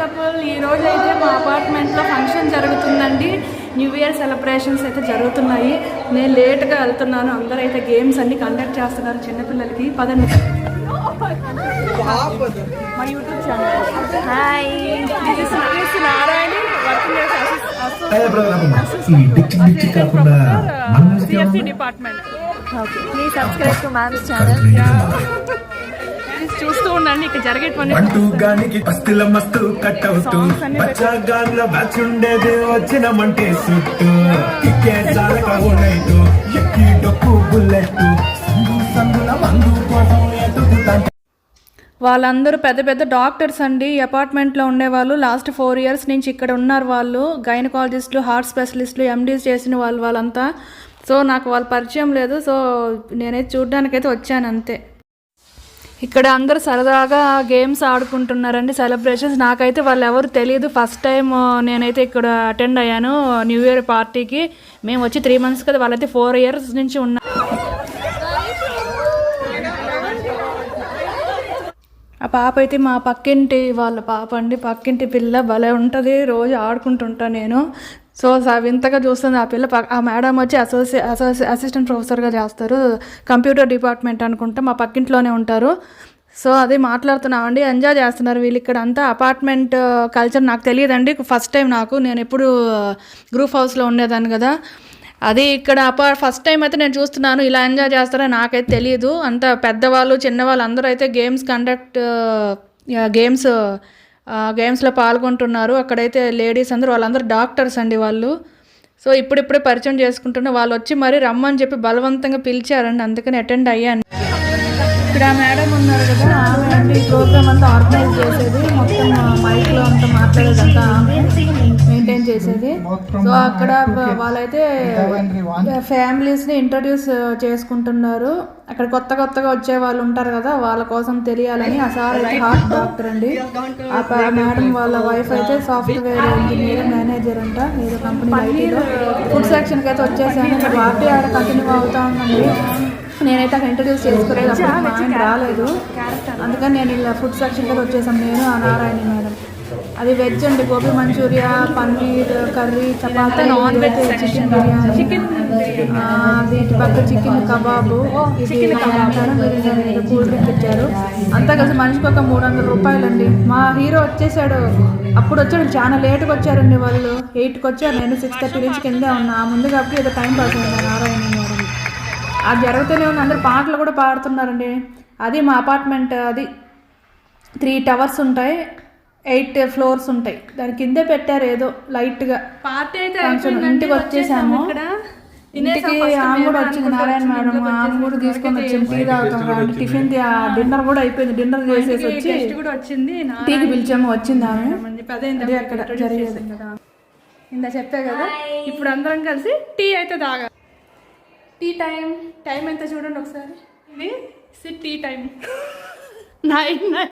Couple ఈరోజు అయితే మా అపార్ట్మెంట్లో ఫంక్షన్ జరుగుతుందండి. న్యూ ఇయర్ సెలబ్రేషన్స్ అయితే జరుగుతున్నాయి. నేను లేట్గా వెళ్తున్నాను. అందరూ అయితే గేమ్స్ అన్ని కండక్ట్ చేస్తున్నారు చిన్నపిల్లలకి. పదండి. మా YouTube channel hi department subscribe ma'am's channel జరిగేటువంటి పస్తుల మస్తు కట్ అవుతూ బ్యాచ్ ఉండేది వచ్చినమంటే సుట్టు. ఎక్కి డొక్కు మందు కోసం వాళ్ళందరూ పెద్ద పెద్ద డాక్టర్స్ అండి. అపార్ట్మెంట్లో ఉండేవాళ్ళు లాస్ట్ ఫోర్ ఇయర్స్ నుంచి ఇక్కడ ఉన్నారు వాళ్ళు. గైనకాలజిస్టులు హార్ట్ స్పెషలిస్టులు ఎండీస్ చేసిన వాళ్ళు వాళ్ళంతా. సో నాకు వాళ్ళు పరిచయం లేదు. సో నేనైతే చూడ్డానికైతే వచ్చాను అంతే. ఇక్కడ అందరూ సరదాగా గేమ్స్ ఆడుకుంటున్నారండి. సెలబ్రేషన్స్ నాకైతే వాళ్ళు ఎవరు తెలియదు ఫస్ట్ టైం నేనైతే ఇక్కడ అటెండ్ అయ్యాను న్యూ ఇయర్ పార్టీకి మేము వచ్చి త్రీ మంత్స్ కదా వాళ్ళైతే ఫోర్ ఇయర్స్ నుంచి ఉన్నా ఆ పాప అయితే మా పక్కింటి వాళ్ళ పాప అండి. పక్కింటి పిల్ల భలే ఉంటుంది. రోజు ఆడుకుంటుంటా నేను. సో వింతగా చూస్తుంది ఆ పిల్ల ఆ మేడం వచ్చి అసోసియే అసోసి అసిస్టెంట్ ప్రొఫెసర్గా చేస్తారు. కంప్యూటర్ డిపార్ట్మెంట్ అనుకుంటా మా పక్కింట్లోనే ఉంటారు. సో అది మాట్లాడుతున్నామండి. ఎంజాయ్ చేస్తున్నారు వీళ్ళు ఇక్కడ అంతా అపార్ట్మెంట్ కల్చర్ నాకు తెలియదండి. ఫస్ట్ టైం నాకు. నేను ఎప్పుడు గ్రూప్ హౌస్లో ఉండేదాన్ని కదా. అది ఇక్కడ అపా ఫస్ట్ టైం అయితే నేను చూస్తున్నాను. ఇలా ఎంజాయ్ చేస్తారని నాకైతే తెలియదు అంత పెద్దవాళ్ళు చిన్నవాళ్ళు అందరూ అయితే గేమ్స్ కండక్ట్ గేమ్స్ గేమ్స్లో పాల్గొంటున్నారు. అక్కడైతే లేడీస్ అందరూ వాళ్ళందరూ డాక్టర్స్ అండి వాళ్ళు. సో ఇప్పుడిప్పుడే పరిచయం చేసుకుంటున్న వాళ్ళు వచ్చి మరీ రమ్మని చెప్పి బలవంతంగా పిలిచారండి. అందుకని అటెండ్ అయ్యాను. ఇక్కడ మేడం ఉన్నారు కదా ఆమె అంటే ఈ ప్రోగ్రామ్ అంతా ఆర్గనైజ్ చేసేది. మొత్తం మైక్లో అంతా మాట్లాడేదంతా మెయింటైన్ చేసేది. సో అక్కడ వాళ్ళైతే ఫ్యామిలీస్ని ఇంట్రడ్యూస్ చేసుకుంటున్నారు. అక్కడ కొత్త కొత్తగా వచ్చే వాళ్ళు ఉంటారు కదా వాళ్ళ కోసం తెలియాలని ఆ సార్ అయితే హార్ట్ డాక్టర్ అండి. ఆ మేడం వాళ్ళ వైఫ్ అయితే సాఫ్ట్వేర్ ఇంజనీర్ మేనేజర్ అంట. ఏదో కంపెనీ ఐటీలో ఫుడ్ సెక్షన్కి అయితే వచ్చేసాను. ఇంకా పార్టీ ఆడ కంటిన్యూ అవుతా ఉందండి. నేనైతే అక్కడ ఇంట్రడ్యూస్ చేసుకోలేదు. అప్పుడు రాలేదు. అందుకని నేను ఇలా ఫుడ్ సెక్షన్ కూడా వచ్చేసాను. నేను ఆ నారాయణ మేడం. అది వెజ్ అండి gobi manchurian paneer curry chapati non veg chicken biryani. Chicken వీటి పక్క చికెన్ కబాబు. ఇది కూల్ డ్రింక్ ఇచ్చారు అంతా కలిసి మనిషికి ఒక మూడు వందల రూపాయలండి. మా హీరో వచ్చేసాడు. అప్పుడు వచ్చాడు చాలా లేట్గా వచ్చారండి వాళ్ళు. ఎయిట్కి వచ్చారు. నేను సిక్స్ థర్టీ నుంచి కిందే ఉన్నా. ఆ ముందు కాబట్టి ఏదో టైం పాస్ అయింది. నారాయణ మేడం అది జరుగుతూనే ఉంది. అందరు పాటలు కూడా పాడుతున్నారండి. అది మా అపార్ట్మెంట్ అది త్రీ టవర్స్ ఉంటాయి. ఎయిట్ ఫ్లోర్స్ ఉంటాయి. దాని కిందే పెట్టారు ఏదో లైట్గా. పార్టీ అయితే ఇంటికి వచ్చేసాము. ఇంటికి ఆమె కూడా వచ్చింది నారాయణ మేడం ఆమె కూడా తీసుకొని వచ్చింది టీ తాగుతాం టిఫిన్ డిన్నర్ కూడా అయిపోయింది. డిన్నర్ చేసేసి వచ్చి కూడా వచ్చింది. టీకి పిలిచాము వచ్చింది ఆమె. అక్కడ జరిగేది. ఇందా చెప్పా కదా. ఇప్పుడు అందరం కలిసి టీ అయితే తాగా. టీ టైం టైం ఎంత చూడండి ఒకసారి. ఇది? Tea time nine nine